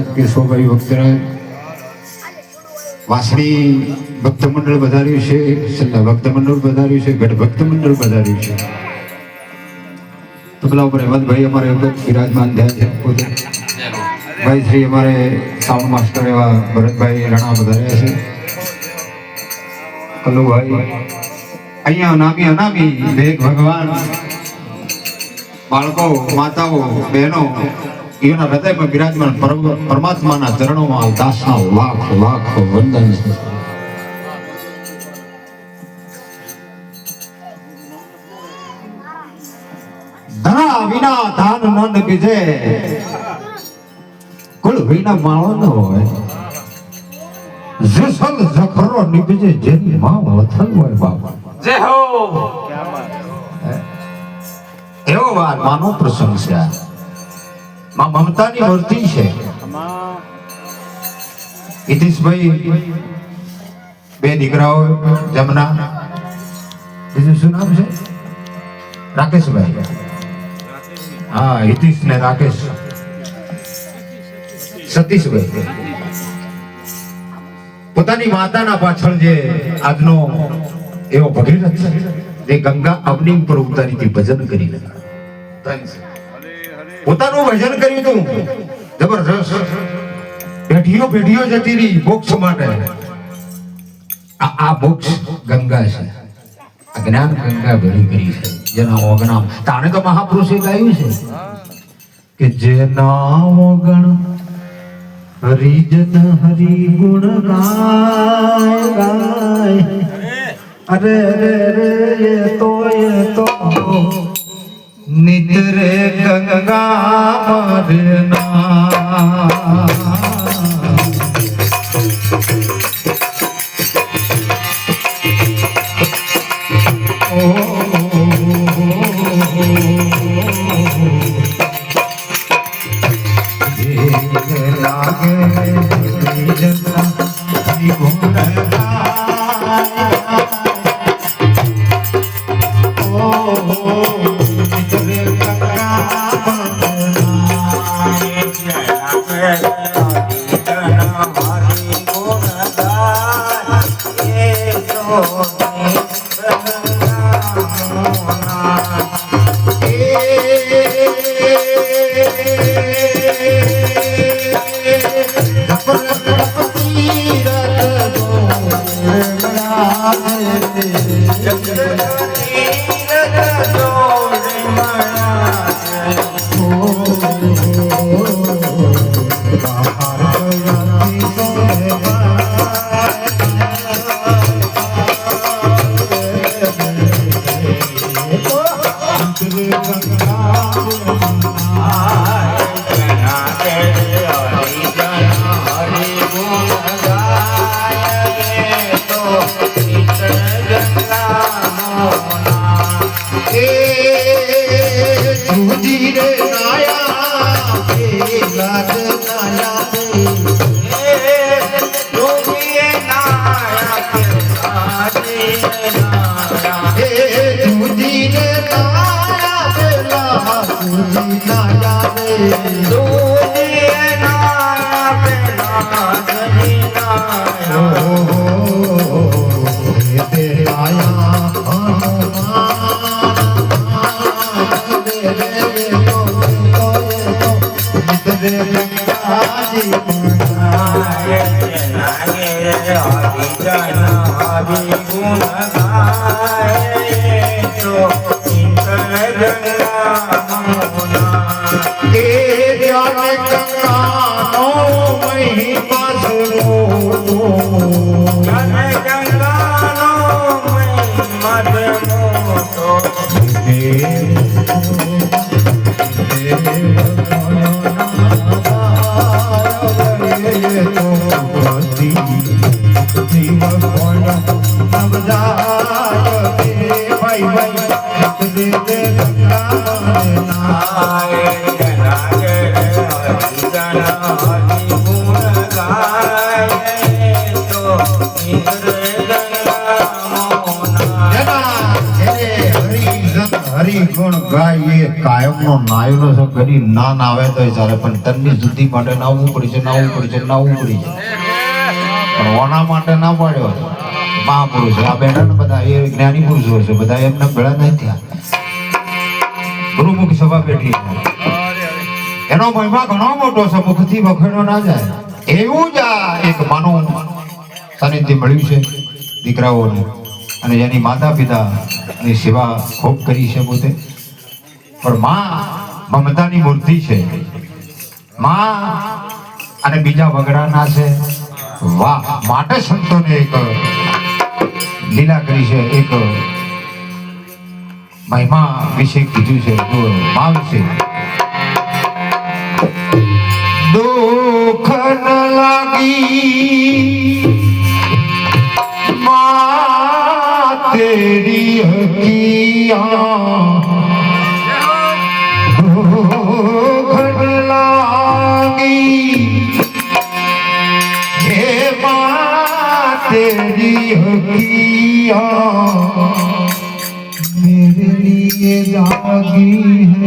કેશવભાઈ ભક્તરાજ વાસણી ભક્ત વધાર્યું છે, છેલ્લા ભક્ત વધાર્યું છે, ગઢ ભક્ત વધાર્યું છે. તબલા ઉપર હેમંતભાઈ અમારે વખત બિરાજમાન થયા છે, પોતે. ભાઈ શ્રી અમારે સાઉન્ડ માસ્ટર એવા ભરતભાઈ રાણા વધાર્યા છે. કલુભાઈ અહીંયા અનામી અનામી વેગ ભગવાન. બાળકો, માતાઓ, બહેનો એના હૃદયમાં બિરાજમાન પરમાત્માના ચરણોમાં દાસના લાખ લાખ વંદન છે. ધરા વિના ધાન ન બીજે કુલ વિના માળો ન હોય. જેસલ જખરો નીપજે જેની માં વથન હોય બાપા. જય હો! એવો વાત માનો પ્રસંગ છે. માં મમતાની મૂર્તિ છે. હિતેશભાઈ બે દીકરાઓ જમના. બીજું શું નામ છે? રાકેશભાઈ. હા, હિતેશ ને રાકેશ. સતીશભાઈ. પોતાની માતાના પાછળ જે આજનો એવો ભગીરથ છે, જે ગંગા અગ્નિ ઉપર ઉતારી હતી ભજન કરીને પોતાનું ભજન કર્યું હતું જબરજસ્ત. પેઢીઓ પેઢીઓ જતી રહી મોક્ષ માટે. આ આ મોક્ષ ગંગા છે. આ જ્ઞાન ગંગા ભરી કરી છે. જેના ઓગણામ. તાણે તો મહાપુરુષે ગાયું છે કે જેના ઓગણ હરિજન હરિ ગુણ ગાય. ગાય અરે રે રે તો, એ તો. નિતરે ગંગા મરના હરી ગુણ ગાય એ કાયમનો નાયલો છે ઘડી ના ના આવે ચાલે પણ તનની શુદ્ધિ માટે નાવું પડશે નાવું પડશે નાવું પડશે પણ ઓના માટે ના આ બેઠા બધા એ જ્ઞાની પુરુષો છે બધા એમને ભેળા નહીં થયા ગુરુમુખ સભા બેઠી છે એનો મહિમા ઘણો મોટો છે, મુખથી વખેડો ના જાય. એવું જ આ એક માનવ સાનિધ્ય મળ્યું છે દીકરાઓને. અને જેની માતા પિતા ની સેવા ખૂબ કરી છે પોતે. પણ માં મમતાની મૂર્તિ છે. માં અને બીજા વગડાના છે. વાહ, માટે સંતોને એક લીલા કરી છે, એક મહિમા વિશે કીધું છે. જો માં વિશે. ભૂખ ન લાગી. તેરી હકિયા ભૂખ ન લાગી. હે મા તેરી હકિયા. મેરે જાગી હે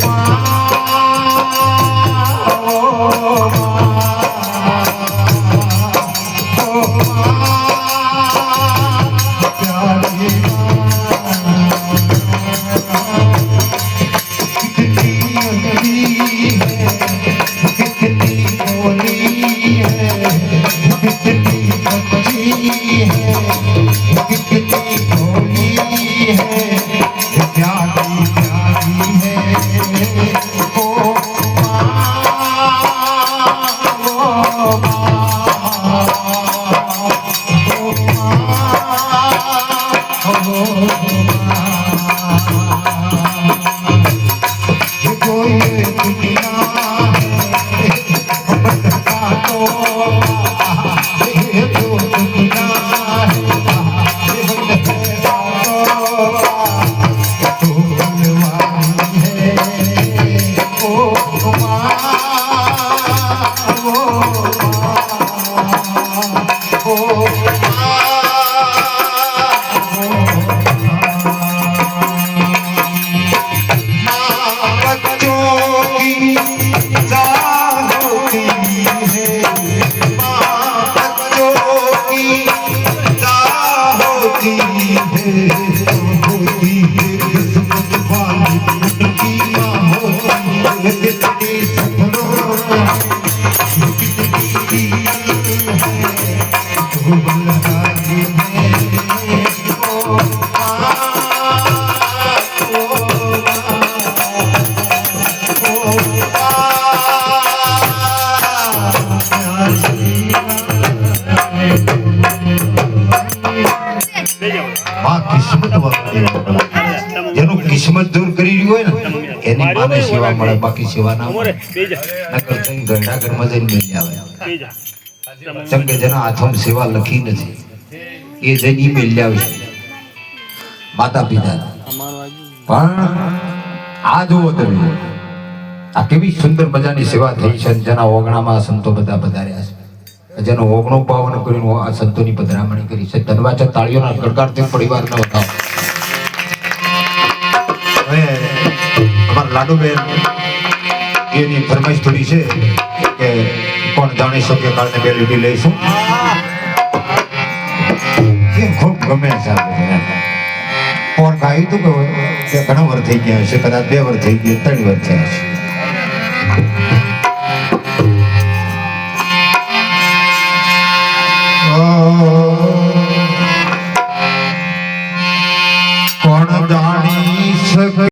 માને સેવા મળે બાકી સેવા ના મળે. નકર કઈ ગરડા ઘરમાં જઈને મિલ આવે. કેમ કે જેના હાથમાં સેવા લખી નથી એ જઈને ઈ લાવે માતા પિતા. પણ આ જુઓ તમે આ કેવી સુંદર મજાની સેવા થઈ છે જેના ઓગણામાં સંતો બધા પધાર્યા છે. જેનો ઓગણો પાવન કરીને આ સંતોની પધરામણી કરી છે. ધનવાચા તાળીઓના ગડગાડથી પરિવારને વધાવો લાડુબેન એની ફરમાઈશ થોડી છે કે કોણ જાણી શકે કારણે બે લીટી લઈશું એ ખૂબ ગમે છે. પોર ખાયું તું કે ઘણા વર થઈ ગયા હશે, કદાચ બે વર થઈ ગયા, ત્રણ વર થયા છે